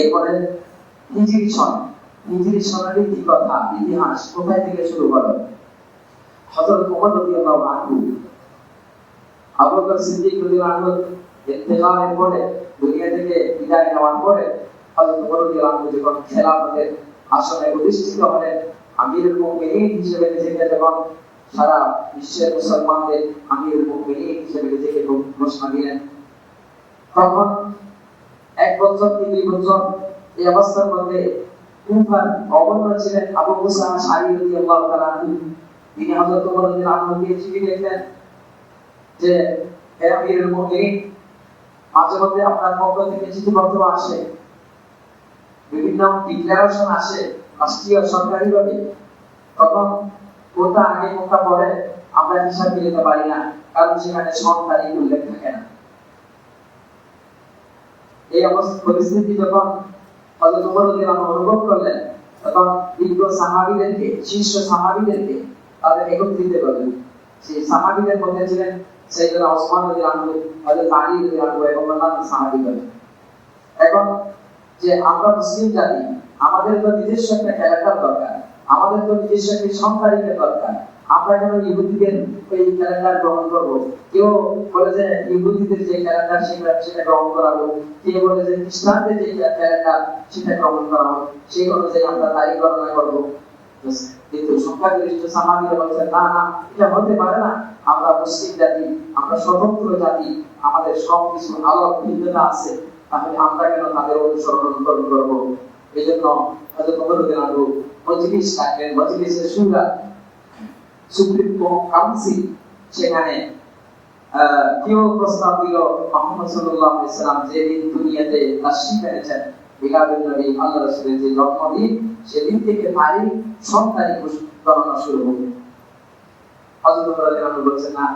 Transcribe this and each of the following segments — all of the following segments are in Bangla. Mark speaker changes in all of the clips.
Speaker 1: এরপরে হিজরি সন হিজরি সনের কথা, ইতিহাস, কোথায় থেকে শুরু করো? হযরত ওমর রাদিয়াল্লাহু আনহু। আবু বকর সিদ্দিক রাদিয়াল্লাহু আনহু ইন্তেকালের পরে, দুনিয়া থেকে বিদায় নেওয়ার পরে, হযরত ওমর রাদিয়াল্লাহু আনহু যখন খেলাফতের আসনে অধিষ্ঠিত হলেন, আমিরুল মুমিনিন হিসেবে নিজেকে যখন সারা বিশ্বের মুসলমানদের আমিরুল মুমিনিন হিসেবে নিজেকে ঘোষণা দিলেন, তখন এক বছর কি দুই বছর, এই অবস্থার মধ্যে কুফার গভর্নর ছিলেন আবু মুসা আশআরী রাদিয়াল্লাহু তাআলা তিনি হযরত ওমর রাদিয়াল্লাহু আনহুকে চিঠি লিখলেন যে, হে আমিরুল মুমিনিন, মাঝে মধ্যে আপনার পক্ষ থেকে চিঠিপত্র আসে। বিভিন্ন ডিক্লারেশন আসে রাষ্ট্রীয় সরকারি ভাবে তখন কোনটা আগে কোনটা পরে আমরা হিসাব দিতে পারি না, কারণ সেখানে তারিখ উল্লেখ থাকে না। এই অবস্থা পরিস্থিতি যখন হযরত ওমর রাদিয়াল্লাহু অনুভব করলেন, তখন বিজ্ঞ সাহাবীদেরকে, শীর্ষ সাহাবীদেরকে তাদের একত্রিত করলেন। সেই সাহাবীদের মধ্যে ছিলেন সাইয়েদনা ওসমান রাদিয়াল্লাহু আনহু, হযরত আলী রাদিয়াল্লাহু আনহু এবং অন্যান্য সাহাবীগণ। এখন যে আমরা মুসলিম জাতি, আমাদের তো নিজস্ব একটা ক্যালেন্ডার দরকার, আমাদের তো নিজস্ব একটি সংখ্যারিকের দরকার। আমরা কেন ইহুদিদের ওই ক্যালেন্ডার গ্রহণ করব। কেউ বলে যে ইহুদিদের যে ক্যালেন্ডার সেটা সেটা গ্রহণ করা হোক। কেউ বলে যে খ্রিস্টানদের যে ক্যালেন্ডার সেটা গ্রহণ করা হোক। সেই অনুযায়ী আমরা তারিখ গণনা করব। কিন্তু সংখ্যাগরিষ্ঠ না না, এটা হতে পারে না। আমরা মুসলিম জাতি, আমরা স্বতন্ত্র জাতি, আমাদের সব কিছু ভিন্নতা আছে। তাহলে আমরা কেন তাদের অনুসরণ এই জন্য মজলিস মজলিসের শুরা সুপ্রিম কাউন্সিল সেখানে কেউ প্রস্তাব দিল মোহাম্মদ সাল্লাল্লাহু আলাইহি সাল্লাম যে দিন দুনিয়াতে এনেছেন মিলাদুন নবী আল্লাহ রাসূলের যে জন্মদিন, সেদিন থেকে তারিখ সব তারিখ গণনা শুরু হবে। রাদিয়াল্লাহু আনহু বলছেন, না,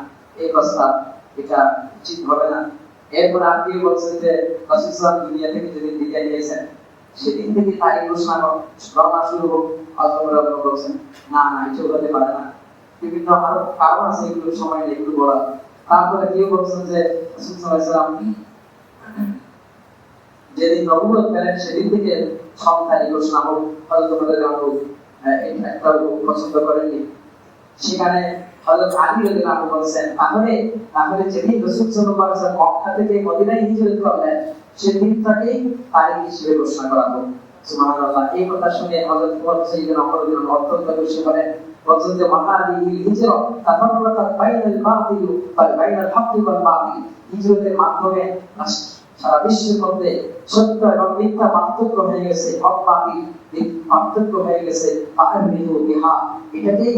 Speaker 1: এই প্রস্তাব, এটা উচিত হবে না। এরপর আপনি বলছেন যে, রাসূল সাল্লাল্লাহু দুনিয়া থেকে যেদিন বিদায় নিয়েছেন, সেদিন থেকে তারিখ ঘোষণা শুরু হোক। বলছেন, না না, এটা হতে পারে না। বিভিন্ন আরও কারণ আছে এগুলো সময় নেই এগুলো বলা। তারপরে কেউ বলছেন যে যেদিন পেলেন সেদিন থেকে হযরত ওমর একটা পছন্দ করেননি। সেখানে হযরত আলী আনহু বলেন তাহলে তাহলে যেদিন রাসূল থেকে মদিনায় হিজরত করলেন তারিখ হিসেবে ঘোষণা করা হোক। এই কথা শুনে হযরত অত্যন্ত খুশি হলেন। হিজরা তাফাররাকাত বাইনাল বাতিল ওয়া বাইনাল হাক্কি ওয়াল বাতিল হিজরতের মাধ্যমে সারা বিশ্বের মধ্যে সত্য এবং মিথ্যা পার্থক্য হয়ে গেছে পার্থক্য হয়ে গেছে এটাকেই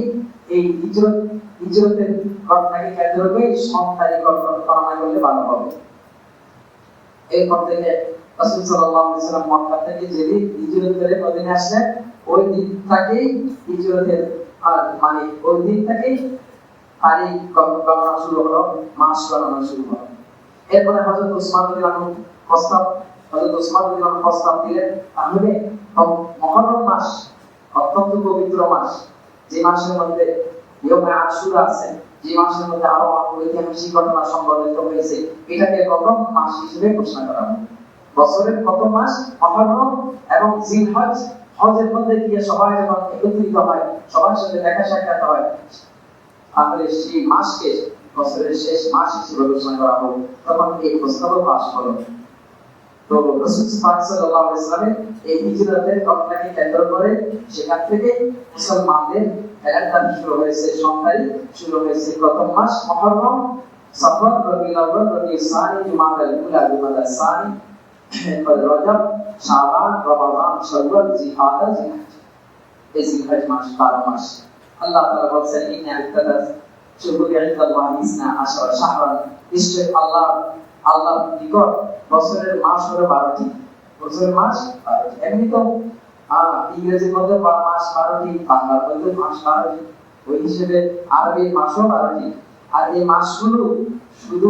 Speaker 1: এই হিজরত, হিজরতের ঘটনাকে কেন্দ্র করে সংখ্যারি গণনা করলে ভালো হবে। এরপর থেকে রাসূল সাল্লাম মক্কা থেকে যেদিন হিজরত করে মদিনায় আসলেন, ওই হিজরতের আর মানে ওই দিন থেকেই তারিখ গণনা শুরু হলো, মাস গণনা শুরু হলো। এরপরে হযরত ওসমান রাদিয়াল্লাহু প্রস্তাব হযরত ওসমান রাদিয়াল্লাহু প্রস্তাব দিলেন, তাহলে মুহররম মাস অত্যন্ত পবিত্র মাস। যে মাসের মধ্যে ইয়মে আশুরা আছে, যে মাসের মধ্যে আরও ঐতিহাসিক ঘটনা সংঘটিত হয়েছে, এটাকে প্রথম মাস হিসেবে ঘোষণা করা হয়। বছরের প্রথম মাস মহরম এবং জিলহজ হজের মধ্যে গিয়ে সবাই যখন একত্রিত হয়, সবার সাথে দেখা সাক্ষাৎ হয়, তাহলে সেই মাসকে, বছরের শেষ মাস হিসেবে ঘোষণা করা হোক, তখন এই প্রস্তাব পাশ হলো তো রসুল এই হিজরতের ঘটনাকে কেন্দ্র করে সেখান থেকে মুসলমানদের শুরু হয়েছে শুরু হয়েছে। প্রথম মাস মুহররম সফর সানি সানি এরপর রজব শাবান রমাদান শাওয়াল জিহাদা, জিহাদ। এই জিলহজ মাস 12 মাস। আল্লাহ তাআলা বলেন ইন্না ইত্তাদাস শুহুরি ইনদাল্লাহ ইসনা আশারা শাহরান। নিশ্চয় আল্লাহ আল্লাহর নিকট বছরের মাস হলো 12টি বছরের মাস 12টি এমনি তো ইংরেজির মধ্যে মাস 12টি বাংলার মধ্যে মাস 12টি ওই হিসেবে আরবির মাসও 12টি আর এই মাসগুলো শুধু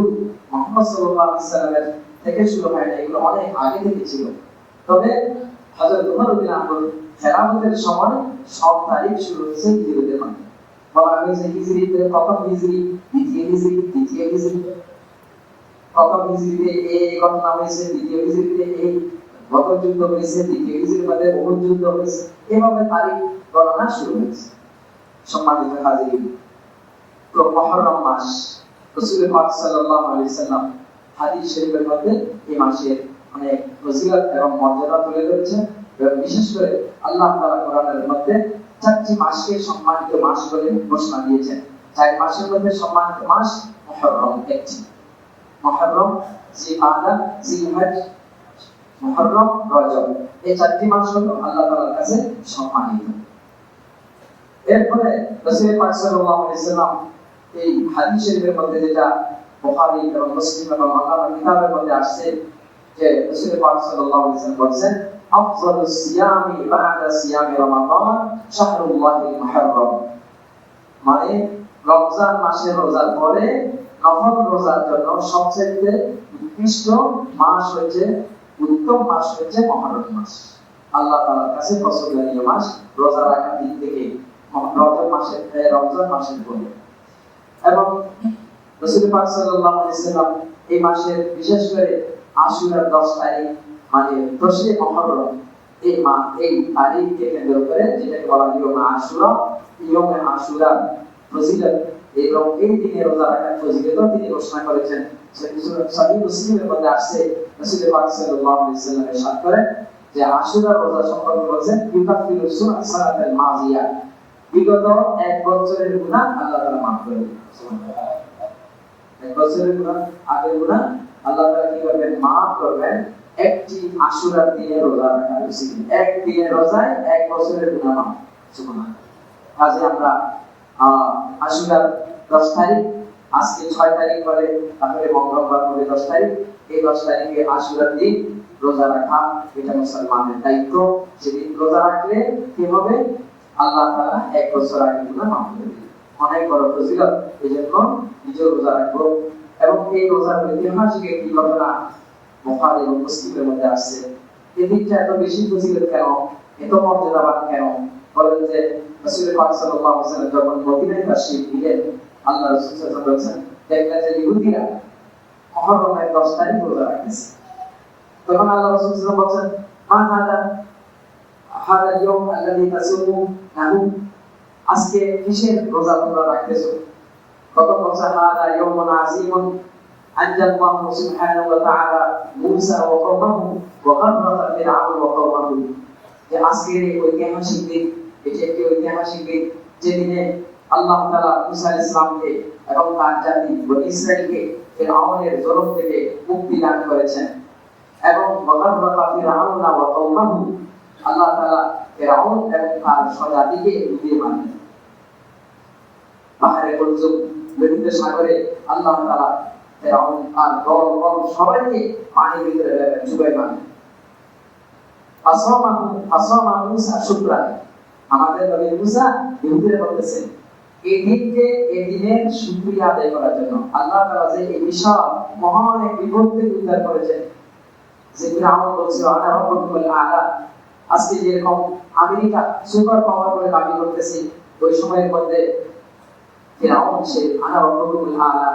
Speaker 1: মুহাম্মদ সাল্লাল্লাহু আলাইহি সাল্লামের থেকে শুরু হয় না, এগুলো অনেক আগে থেকে ছিল। তবে আনহু খেলাফতের সময় সব তারিখ শুরু হয়েছে মাধ্যমে বলা হিজরিতে প্রথম হিজরি, দ্বিতীয় হিজরি হিজরি। প্রথম হিজরিতে এই ঘটনা হয়েছে, দ্বিতীয় হিজরিতে এই যুদ্ধ হয়েছে দ্বিতীয় হিজরির যুদ্ধ হয়েছে। এভাবে তারিখ গণনা শুরু হয়েছে। সম্মানিত হাজির তো মহরম মাস রসুল পাক সাল্লাম হাদিস শরীফের মধ্যে এই মাসের অনেক ফজিলত এবং মর্যাদা তুলে ধরেছেন এবং বিশেষ করে আল্লাহ তাআলা কোরআনের মধ্যে চারটি মাসকে সম্মানিত মাস বলে ঘোষণা দিয়েছেন। চার মাসের মধ্যে সম্মানিত মাস মহরম একটি। মহরম জিমাদা জিলহজ মহরম রজব। এই চারটি মাস হলো আল্লাহ তাআলার কাছে সম্মানিত। এরপরে রাসূল পাক সাল্লাল্লাহু আলাইহি সাল্লাম এই হাদিস শরীফের মধ্যে যেটা বুখারী এবং মুসলিম এবং অন্যান্য কিতাবের মধ্যে আসছে যে রাসূল পাক সাল্লাল্লাহু আলাইহি সাল্লাম বলেছেন, আফজালু সিয়ামি বা'দা সিয়ামি রমাদান শাহরুল্লাহিল মুহররম। মানে রমজান মাসের রোজার পরে নফল রোজার জন্য সবচেয়ে উৎকৃষ্ট মাস হচ্ছে উত্তম মাস হচ্ছে মহরম মাস। আল্লাহ তাআলার কাছে পছন্দনীয় মাস রোজা রাখার দিক থেকে রমজান মাসের রমজান মাসের পরে। এবং রসুল পাক সাল্লাল্লাহু আলাইহি সাল্লাম এই মাসের বিশেষ করে আশুরার 10 তারিখ মানে দশে মহররম এই মা, এই তারিখকে কেন্দ্র করে যেটাকে বলা হয় ইয়মে আশুরা ইয়মে আশুরা ফজিলত। এবং এই দিনে রোজা রাখার ফজিলত তিনি ঘোষণা করেছেন। মুসলিমের মধ্যে আসছে রসুল পাক সাল্লাল্লাহু আলাইহি সাল্লাম ইরশাদ করেন যে আশুরা রোজা সম্পর্কে সুনাত সালাতাল বিগত এক বছরের গুনাহ আল্লাহ তাআলা মাফ করে এক বছরের গুনাহ, আগের গুনাহ। আল্লাহ তাআলা কি করবেন? মাফ করবেন। একটি রোজা রাখা এক রোজায় এক বছরের গুনাহ মাফ। আমরা 10 তারিখ, আজকে 6 তারিখ তারপরে মঙ্গলবার 10 তারিখ। এই 10 তারিখে দিন রোজা রাখা, এটা মুসলমানের দায়িত্ব। সেদিন রোজা রাখলে কি হবে? আল্লাহ তাআলা এক বছর আগে গুনাহ মাফ করে অনেক বড় ফজিলত। এই জন্য নিজে রোজা রাখব। এবং এই রোজার ঐতিহাসিক একটি ঘটনা বুখারী এবং মুসলিমের মধ্যে আসছে? এই দিকটা এত বেশি ফজিলত কেন? এত মর্যাদাবান কেন? বলেন যে রাসূল পাক সাল্লাল্লাহু আলাইহি ওয়াসাল্লাম যখন মদিনায় তাশরীফ দিলেন, আল্লাহ রাসূল সাল্লাল্লাহু আলাইহি ওয়াসাল্লাম দেখলেন যে ইহুদিরা মহরমের 10 তারিখ রোজা রাখতেছে। তখন আল্লাহ রাসূল সাল্লাল্লাহু আলাইহি ওয়াসাল্লাম মা হাদা হাদা ইয়ৌম আল্লাযী তাসুমু নাহু আজকে কিসের রোজা তোমরা রাখতেছো। কত বলছে, হাদা ইয়ৌমুন আযীমুন সুবহানাহু ওয়া তাআলা মূসা ওয়া কওমাহু ওয়া ফিরআউন ওয়া কওমাহু। যে এই ঐতিহাসিক দিন এটি একটি ঐতিহাসিক দিন যেদিনে আল্লাহ তাআলা মূসা আলাইহিস সালামকে এবং তার জাতি বনি ইসরাইলকে ফিরআউনের জুলুম থেকে মুক্তি দান করেছেন এবং ওয়া ফিরআউন ওয়া কওমাহু, আল্লাহ তাআলা ফিরআউন এবং তার স্বজাতিকে পাহাড়ে কুলসুম লোহিত সাগরে আল্লাহ আর দল বল সবাইকে পানির ভিতরে শুকরান আমাদের নবী মুসা এই দিনকে এই দিনের আদায় করার জন্য আল্লাহ যে এই বিশাল, মহান এক উদ্ধার করেছেন। যে ফিরআউন বলছিল আজকে যেরকম আমেরিকা সুপার পাওয়ার বলে দাবি করতেছে, ওই সময়ের মধ্যে ফিরাউন সে আনা রব্বুকুল আলা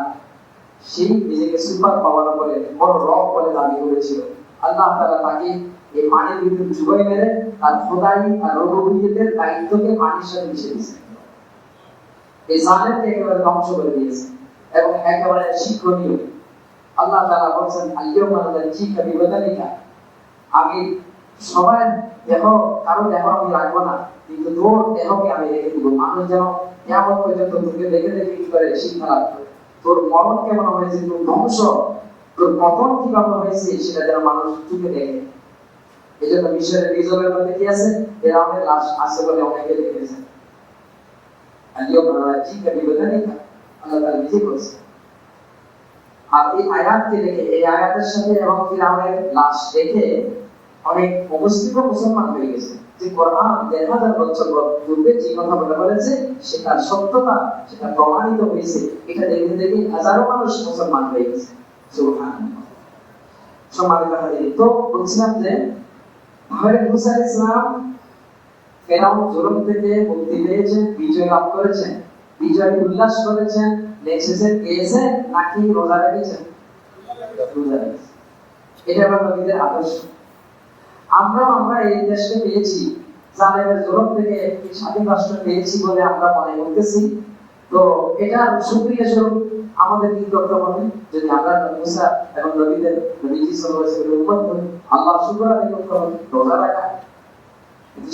Speaker 1: সেই নিজেকে সুপার পাওয়ার বলে, বড় রব বলে দাবি করেছিল। আল্লাহ তাআলা তাকে এই পানির ভিতরে ডুবাই মেরে, তার খোদাই আর রবুবিয়তের দায়িত্বকে পানির সাথে মিশে দিয়েছে। এই জালেমকে একেবারে ধ্বংস করে দিয়েছে এবং একেবারে শিক্ষণীয়। আল্লাহ তাআলা বলছেন আল্লাহুম্মা নাজিকা বিবাদালিকা। আমি সবাই দেহ কারও দেহ আমি রাখব না, কিন্তু তোর দেহকে আমি রেখে দিব। মানুষ যেন কেমন পর্যন্ত তোকে দেখে দেখে কি করে, শিক্ষা করে। তোর মরণ কেমন হয়েছে, তোর ধ্বংস, তোর পতন কীভাবে হয়েছে, সেটা যেন মানুষ চোখে দেখে এই জন্য মিশরের রিজর্ভের মধ্যে কি আছে? ফেরাউনের লাশ আছে বলে অনেকে দেখেছে আল্লাহ তাআলা নিজে বলছে আর এই আয়াতকে দেখে এই আয়াতের সাথে এবং ফিরাউনের লাশ দেখে অনেক অমুসলিম মুসলমান হয়ে গেছে। যে কোরআন দেড় হাজার বছর পূর্বে যে কথা বলে বলেছে, সেটা সত্যতা, সেটা প্রমাণিত হয়েছে। এটা দেখে দেখে হাজারো মানুষ মুসলমান হয়ে গেছে। তো বলছিলাম যে তাহলে মুসা ইসলাম ফেরাউন জুলুম থেকে মুক্তি পেয়েছেন, বিজয় লাভ করেছেন, বিজয় উল্লাস করেছেন নেচেছেন গেয়েছেন নাকি রোজা রেখেছেন? রোজা রেখেছেন এটা আমার নবীদের আদর্শ। আমরাও আমরা এই দেশকে পেয়েছি জালেমের জোরম থেকে স্বাধীন রাষ্ট্র পেয়েছি বলে আমরা মনে করতেছি। তো এটা সুক্রিয়া স্বরূপ আমাদের কি করতে হবে যদি আমরা মুসা এবং নবীদের নবীজি সাল্লাল্লাহু আলাইহি আল্লাহ শুকর আদায় করতে হবে, রোজা রাখা।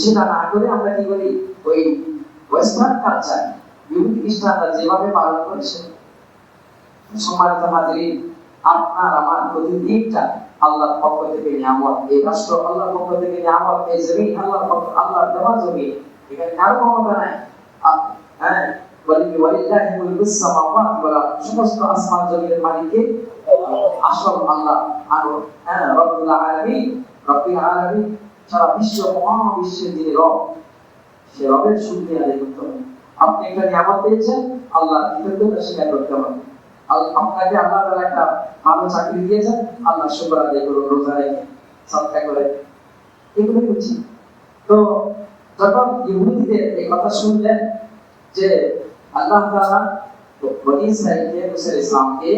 Speaker 1: সেটা না করে আমরা কি করি? ওই ওয়েস্টার্ন কালচার ইহুদি খ্রিস্টানরা যেভাবে পালন করেছে, সম্মানিত হাজিরিন, আপনার, আমার প্রতিদিনটা আল্লাহর পক্ষ থেকে নিয়ামত। এই রাষ্ট্র আল্লাহর পক্ষ থেকে নিয়ামত, এই জমিন আল্লাহর পক্ষ, আল্লাহর দেওয়া জমি এখানে কারও ক্ষমতা নাই। হ্যাঁ? সমস্ত আসল আল্লাহ। হ্যাঁ বিশ্ব রব, সে রবের করতে হবে। আপনি একটা নিয়ামত পেয়েছেন আল্লাহ করতে হবে। আপনাকে আল্লাহ তাআলা একটা ভালো চাকরি দিয়েছেন। আল্লাহ শুকর আদায় করুন, রোজা রেখে সদকা করে এগুলোই হচ্ছে। তো যখন ইহুদিদের এই কথা শুনলেন যে আল্লাহ তাআলা বনি ইসরাইলকে মুসা ইসলামকে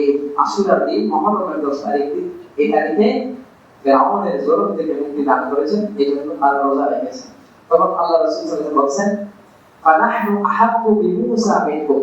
Speaker 1: এই আশুরার দিন, মহরমের দশ তারিখ দিন, এই তারিখে ফেরাউনের জোরম থেকে মুক্তি দান করেছেন। এই জন্য তারা রোজা রেখেছেন। তখন আল্লাহ রাসূল বলছেন বিমূসা মিনকুম।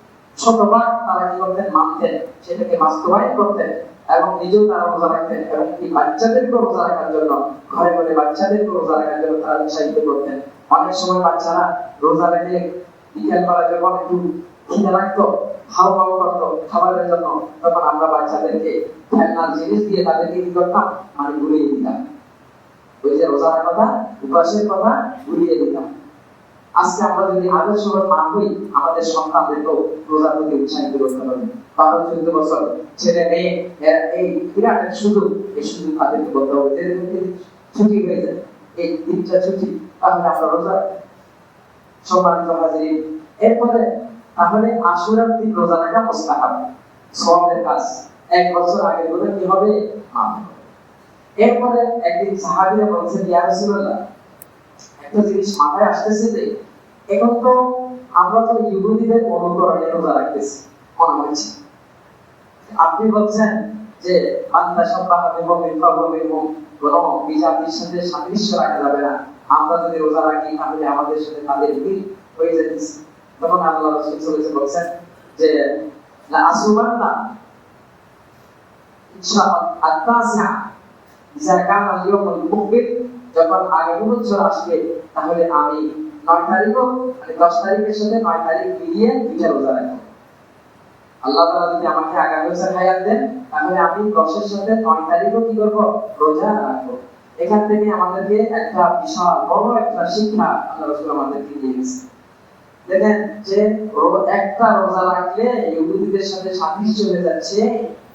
Speaker 1: শতবার তারা কি করতেন? মানতেন সেটাকে বাস্তবায়ন করতেন এবং নিজেও তারা রোজা রাখতেন এবং এই বাচ্চাদেরকে রোজা রাখার জন্য, ঘরে ঘরে বাচ্চাদেরকে রোজা রাখার জন্য তারা উৎসাহিত করতেন। অনেক সময় বাচ্চারা রোজা রেখে বিকেল বেলা যখন একটু খিদে লাগতো হাও হাও করতো, খাবারের জন্য, তখন আমরা বাচ্চাদেরকে খেলনার জিনিস দিয়ে তাদেরকে কি করতাম? মানে ঘুরিয়ে দিতাম। ওই যে রোজার কথা, উপাসের কথা, ঘুরিয়ে দিতাম। আজকে আমরা যদি আদর্শ না হই আমাদের সন্তানদেরকেও রোজার প্রতি উৎসাহিত করতে হবে। বারো, চোদ্দ বছর ছেলে মেয়ে এই বিরাট সুযোগ, এই সুযোগ তাদেরকে বলতে হবে। যে ছুটি হয়ে যায়, এই তিনটা ছুটি, তাহলে আমরা রোজা সম্মানিত হাজির এরপরে তাহলে আশুরার দিন রোজা রাখা মোস্তাহাব। সওয়াবের কাজ, এক বছর আগে বলে কি হবে? এরপরে একদিন সাহাবীরা বলছেন, ইয়া রাসূলুল্লাহ একটা জিনিস মাথায় আসতেছে যে এখন তো আমরা তো ইহুদিদের অনুকরণে রোজা রাখতেছি, মনে হচ্ছে। আপনি বলছেন যে আন্তা সাব্বাহা বিমুমিন ফাহুমিনহুম কোন বিজাতির সাথে সাদৃশ্য রাখা যাবে না। আমরা যদি রোজা রাখি, তাহলে আমাদের সাথে তাদের মিল হয়ে যেতেছে তখন আল্লাহ রাসূল ওয়াসাল্লাম বলছেন যে, লা আসুবান্না ইনশাআল্লাহ আত-তাসিআ ইজা কানা লিয়াউমুল মুকবিল যখন আগামী বছর আসবে, তাহলে আমি নয় তারিখও মানে দশ তারিখের সাথে নয় তারিখ মিলিয়ে দুইটা রোজা রাখব। আল্লাহ তাআলা যদি আমাকে আগামী বছর হায়াত দেন, তাহলে আমি দশের সাথে নয় তারিখও কি করব? রোজা রাখব। এখান থেকে আমাদেরকে একটা বিশাল বড় একটা শিক্ষা আল্লাহ রাসূল আমাদেরকে দিয়ে গেছে। দেখেন যে একটা রোজা রাখলে ইহুদিদের সাথে সাদৃশ্য হয়ে যাচ্ছে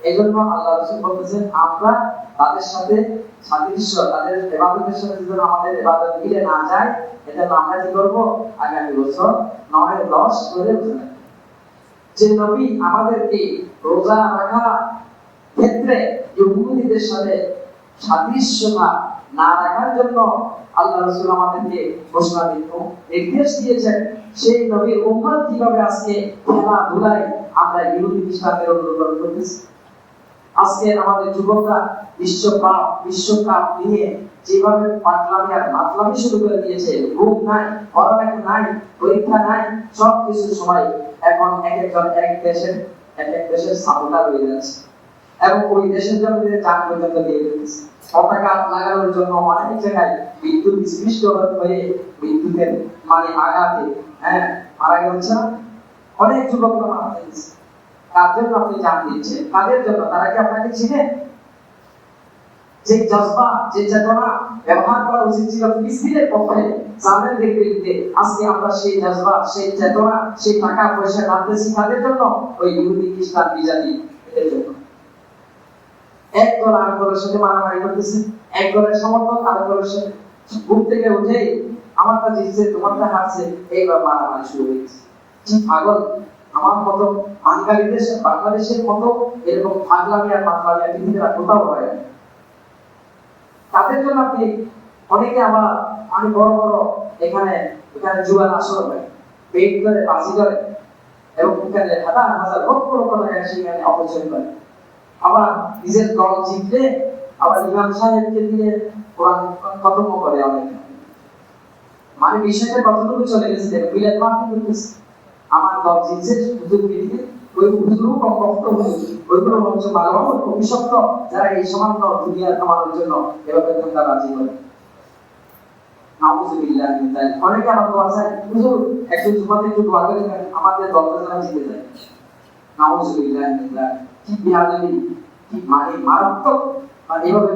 Speaker 1: এই জন্য আল্লাহ রসুল বলতেছেন, আমরা তাদের সাথে সাদৃশ্য, তাদের এবাদতের সাথে যেন আমাদের এবাদত মিলে না যায়, এটা আমরা কি করব আগামী বছর নয়, দশ করে রাখব। যে নবী আমাদেরকে রোজা রাখা ক্ষেত্রে ইহুদিদের সাথে সাদৃশ্যতা না রাখার জন্য আল্লাহ রসুল আমাদেরকে ঘোষণা দিত নির্দেশ দিয়েছেন, সেই নবীর উম্মত কীভাবে আজকে খেলাধুলায় আমরা ইহুদি খ্রিস্টানদের অনুকরণ করতেছি আজকে আমাদের যুবকরা বিশ্বকাপ বিশ্বকাপ নিয়ে যেভাবে পাগলামি আর মাতলামি শুরু করে দিয়েছে, ঘুম নাই, পড়ালেখা নাই, পরীক্ষা নাই সব কিছু সময় এখন এক একজন এক দেশের এক এক দেশের সাপোর্টার হয়ে যাচ্ছে। এবং ওই দেশের জন্য যে চাক পর্যন্ত দিয়ে দিতেছে পতাকা লাগানোর জন্য অনেক জায়গায় বিদ্যুৎ বিস্পৃষ্ট হয়ে বিদ্যুতের মানে আঘাতে হ্যাঁ মারা গেছে। অনেক যুবকরা মারা গেছে। কার জন্য আপনি জান দিচ্ছেন কাদের জন্য, তারা কি আপনাকে চিনেন যে জজবা, যে চেতনা ব্যবহার করা উচিত ছিল ফিলিস্তিনের পক্ষে জামের বিরুদ্ধে আজকে আমরা সেই জজবা, সেই চেতনা, সেই টাকা পয়সা ডাকতেছি তাদের জন্য, ওই ইহুদি, খ্রিস্টান, বিজাতি, এদের জন্য। এক দল আর দলের সাথে মারামারি করতেছে, এক দলের সমর্থক আর দলের সাথে। ঘুম থেকে হারছে, এইবার মারামারি শুরু হয়ে গেছে কি পাগল? আমার মতো বাঙালি দেশ বাংলাদেশের মতো এরকম পাগলামি আর পাগলামি আর কোথাও হয় তাদের জন্য আপনি অনেকে আবার আমি বড় বড় এখানে এখানে জুয়ার আসর হয় পেট ধরে ধরে, এবং হাজার হাজার লক্ষ লক্ষ টাকা সেখানে অপচয় করে। আবার নিজের দল জিতলে আবার ইমাম সাহেবকে দিয়ে কোরআন খতম করে অনেক। মানে বিষয়টা কতটুকু চলে গেছে করতেছে আমার দল জিতছে হুজুরকে দিয়ে ওই হুজুর কষ্ট ওইগুলো হচ্ছে ভালো অভিশপ্ত যারা এই সামান্য দুনিয়ার কামানোর জন্য এভাবে তোমরা রাজি করে। মিন হুজুর মানে মারাত্মক আর এভাবে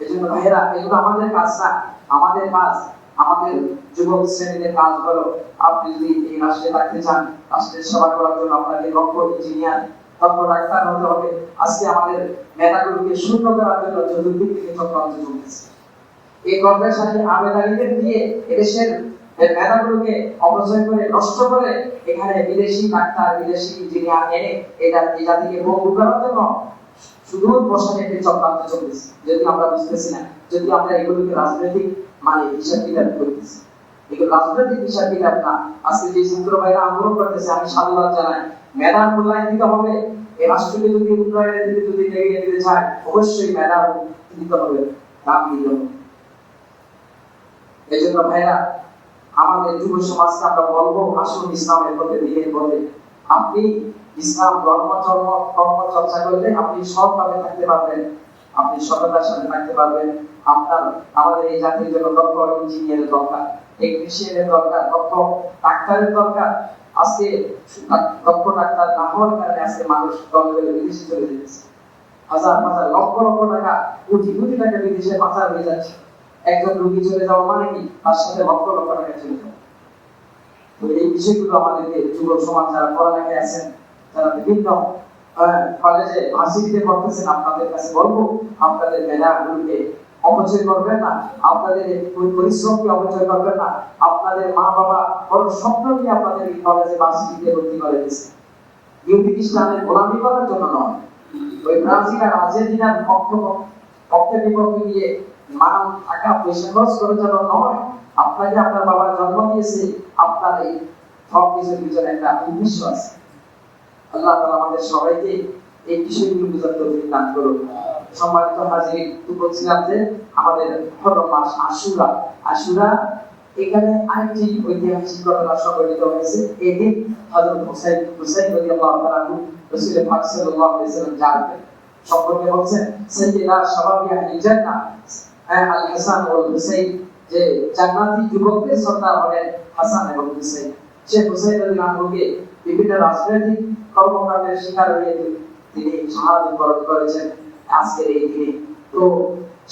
Speaker 1: এজন্য ভাইয়েরা, এগুলো আমাদের কাজ না, আমাদের কাজ। আমাদের যুবক শ্রেণীদের কাজ হলো আপনি যদি এই রাষ্ট্রে থাকতে চান, রাষ্ট্রের সেবা করার জন্য আপনাকে দক্ষ ইঞ্জিনিয়ার, দক্ষ ডাক্তার হতে হবে। আজকে আমাদের শূন্য করার জন্য চতুর্দিক থেকে চক্রান্ত চলতেছে। এই দিয়ে এদেশের মেধাগুলোকে অপচয় করে, নষ্ট করে এখানে বিদেশি ডাক্তার, বিদেশি ইঞ্জিনিয়ার এনে এটা এই জাতিকে বন্ধু করার জন্য সুদূর একটি চক্রান্ত চলতেছে। যদি আমরা বুঝতেছি না যদি আমরা এগুলোকে রাজনৈতিক মানে হিসাব কিতাব করতেছি এগুলো রাজনৈতিক হিসাব কিতাব না। আজকে যে ছাত্র ভাইরা আন্দোলন করতেছে, আমি সাধুবাদ জানাই। মেধার মূল্যায়ন দিতে হবে। এই রাষ্ট্রকে যদি উন্নয়নের দিকে যদি এগিয়ে দিতে চায়, অবশ্যই মেধা দিতে হবে। দাম দিতে হবে। এই জন্য ভাইরা, আমাদের যুব সমাজকে আমরা বলব, আসুন ইসলামের পথে দিনের পথে আপনি ইসলাম ধর্ম ধর্ম কর্ম চর্চা করলে আপনি সব সৎভাবে থাকতে পারবেন। আপনি সততার সাথে থাকতে পারবেন। আপনার, আমাদের এই জাতির জন্য দক্ষ ইঞ্জিনিয়ারের দরকার, টেকনিশিয়ানের দরকার, দক্ষ ডাক্তারের দরকার। আজকে দক্ষ ডাক্তার না হওয়ার কারণে আজকে মানুষ দলে বিদেশে চলে যেতেছে হাজার হাজার, লক্ষ লক্ষ টাকা, কোটি কোটি টাকা বিদেশে পাচার হয়ে যাচ্ছে। একজন রোগী চলে যাওয়া মানে কি? তার সাথে লক্ষ লক্ষ টাকা চলে যাওয়া। তো এই বিষয়গুলো আমাদেরকে যুব সমাজ যারা পড়ালেখায় আছেন, যারা বিভিন্ন কলেজে ভার্সিটিতে পড়তেছেন, আপনাদের কাছে বলব, আপনাদের অপচয় করবেন না, আপনাদের পরিশ্রমকে অপচয় করবেন না, আপনাদের মা বাবা বড় স্বপ্ন নিয়ে আপনাদের এই কলেজে ভর্তি করে দিয়েছে। ইহুদি খ্রিস্টানের গোলামি করার জন্য নয়, ওই ব্রাজিল আর আর্জেন্টিনার পক্ষ, পক্ষে বিপক্ষে মানব টাকা পয়সা খরচ করার জন্য নয়, আপনাকে আপনার বাবার জন্ম দিয়েছে, আপনার এই সব কিছুর পিছনে একটা উদ্দেশ্য আছে। আল্লাহ তাআলা আমাদের সবাইকে এই বিষয়গুলো বোঝার তৌফিক দান করুন। সম্মানিত হাজির বলছিলাম যে আমাদের মাস আশুরা। আশুরা এখানে আরেকটি ঐতিহাসিক ঘটনা সংঘটিত হয়েছে। এই দিন হযরত হুসাইন হুসাইন সম্পর্কে বলছেন সাইয়্যিদা জান্নাহ আল হাসান হুসাইন, যে জান্নাতি যুবকদের সর্দার হলেন হাসান এবং হুসাইন। সে হুসাইন রাদিয়াল্লাহুকে বিভিন্ন রাজনৈতিক কর্মকাণ্ডের শিকার হয়ে তিনি শাহাদত বরণ করেছেন আজকের এই দিনে তো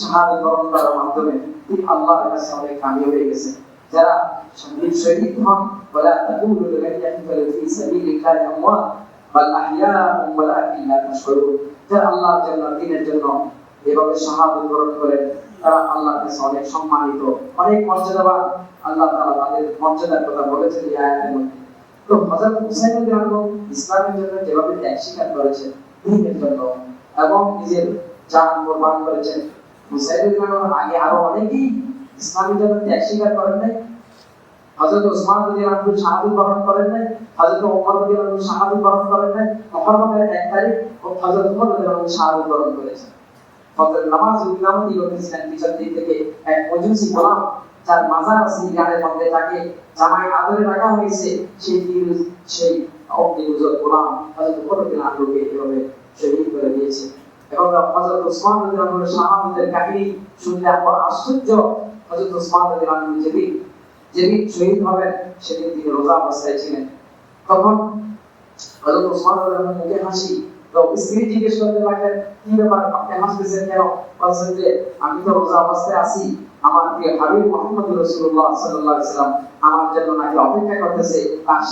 Speaker 1: শাহাদত বরণ করার মাধ্যমে তিনি আল্লাহর কাছে অনেক কামিয়াব হয়ে গেছেন যারা শহীদ শহীদ হন ولا تقولوا لمن يقتل في سبيل الله اموات بل احياء ولكن لا تشعرون যারা আল্লাহর জন্য দিনের জন্য এভাবে শাহাদত বরণ করেন তারা আল্লাহর কাছে অনেক সম্মানিত, অনেক মর্যাদাবান। আল্লাহ তাআলা তাদের মর্যাদার কথা বলেছেন এই আয়াতের মধ্যে। তো হযরত হুসাইন ইসলামের জন্য যেভাবে ত্যাগ স্বীকার করেছেন দিনের জন্য, এবং নিজের কোরবান করেছেন, হুসাইন আগে আরও অনেকেই ইসলামের জন্য ত্যাগ স্বীকার করেন নাই। হযরত ওসমান রাদিয়াল্লাহু বরণ করেন নাই, হযরত ওমর বরণ করেন নাই। তারিখ হযরত ওমর রাদিয়াল্লাহু বরণ করেছেন। হযরত নামাজ ইমামতি করতেছিলেন পিছন দিক থেকে এক মজুসি গোলাম, যার মাজার আছে ইরানের মধ্যে, তাকে জামাই আদরে রাখা হয়েছে, সেই ফিরুজ সেই অগ্নি উজর গোলাম হযরত ওমর রাদিয়াল্লাহু এভাবে শহীদ করে দিয়েছে। এবং হযরত ওসমান রাদিয়াল্লাহু শাহাদাতের কাহিনী শুনলে বড় আশ্চর্য। হযরত ওসমান রাদিয়াল্লাহু যেদিন যেদিন শহীদ হবেন, সেদিন তিনি রোজা অবস্থায় ছিলেন। তখন হযরত ওসমান রাদিয়াল্লাহু মুখে হাসি তো স্ত্রী জিজ্ঞেস করতে লাগলেন কি ব্যাপার? আপনি হাসতেছেন কেন? বলছেন যে, আমি তো রোজা অবস্থায় আছি। আমার প্রিয় হাবিব মোহাম্মদ রসুল্লাহ সাল্লাহ আমার জন্য নাকি অপেক্ষা করতেছে তার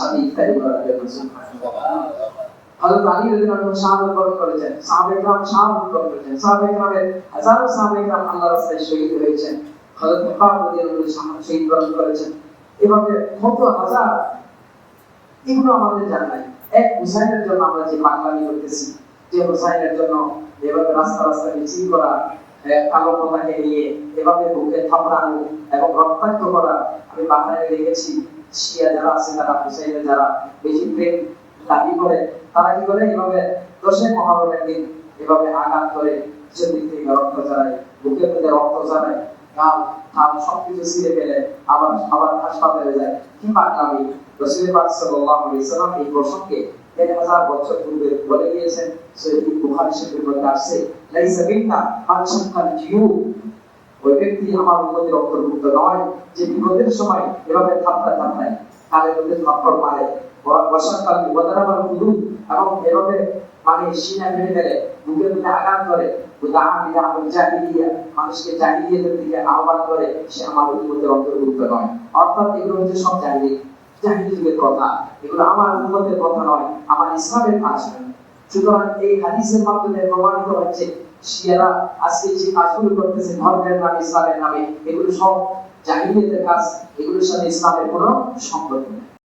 Speaker 1: করার জন্য। এভাবে আমাদের জানা এক হুসাইনের জন্য আমরা যে পাগলামি করতেছি, যে হুসাইনের জন্য এভাবে রাস্তা রাস্তা মিছিল করা কালো পতাকে নিয়ে এভাবে বুকে এবং রক্তাক্ত করা, আমি বাংলায় দেখেছি, শিয়া যারা আছে তারা হুসাইনের যারা বেশি প্রেম দাবি করে, তারা কি করে? এভাবে দশে মহারমের দিন এভাবে আঘাত করে থেকে রক্ত ঝরায় বুকের মধ্যে রক্ত ঝরায় গাল খাল সবকিছু ছিঁড়ে ফেলে আবার আবার হাসপাতালে যায়। কি পাগলামি রসুল পাক সাল্লাল্লাহু আলাইহি সাল্লাম এই প্রসঙ্গে এক হাজার বছর পূর্বে বলে গিয়েছেন সহিহ বুখারী শরীফের মধ্যে আসছে, লাইসা বিন্না শাক্কাল জিউ ওই ব্যক্তি আমার উন্নতির অন্তর্ভুক্ত নয়, যে বিপদের সময় এভাবে থাপ্পড়া থাপ্পড়ায়, কালের মধ্যে থাপ্পড় মারে। ওয়াদারাবার হুদু এবং এভাবে মানে সিনা ফেলে, বুকের মধ্যে আঘাত করে। আমার ইসলামের কাজ নয়। এই হাদিসের মাধ্যমে প্রমাণিত হচ্ছে, শিয়ারা আজকে যে কাজগুলো করতেছে নামে এগুলো সব কাজ, এগুলোর সাথে ইসলামের কোনো সম্পর্ক নেই।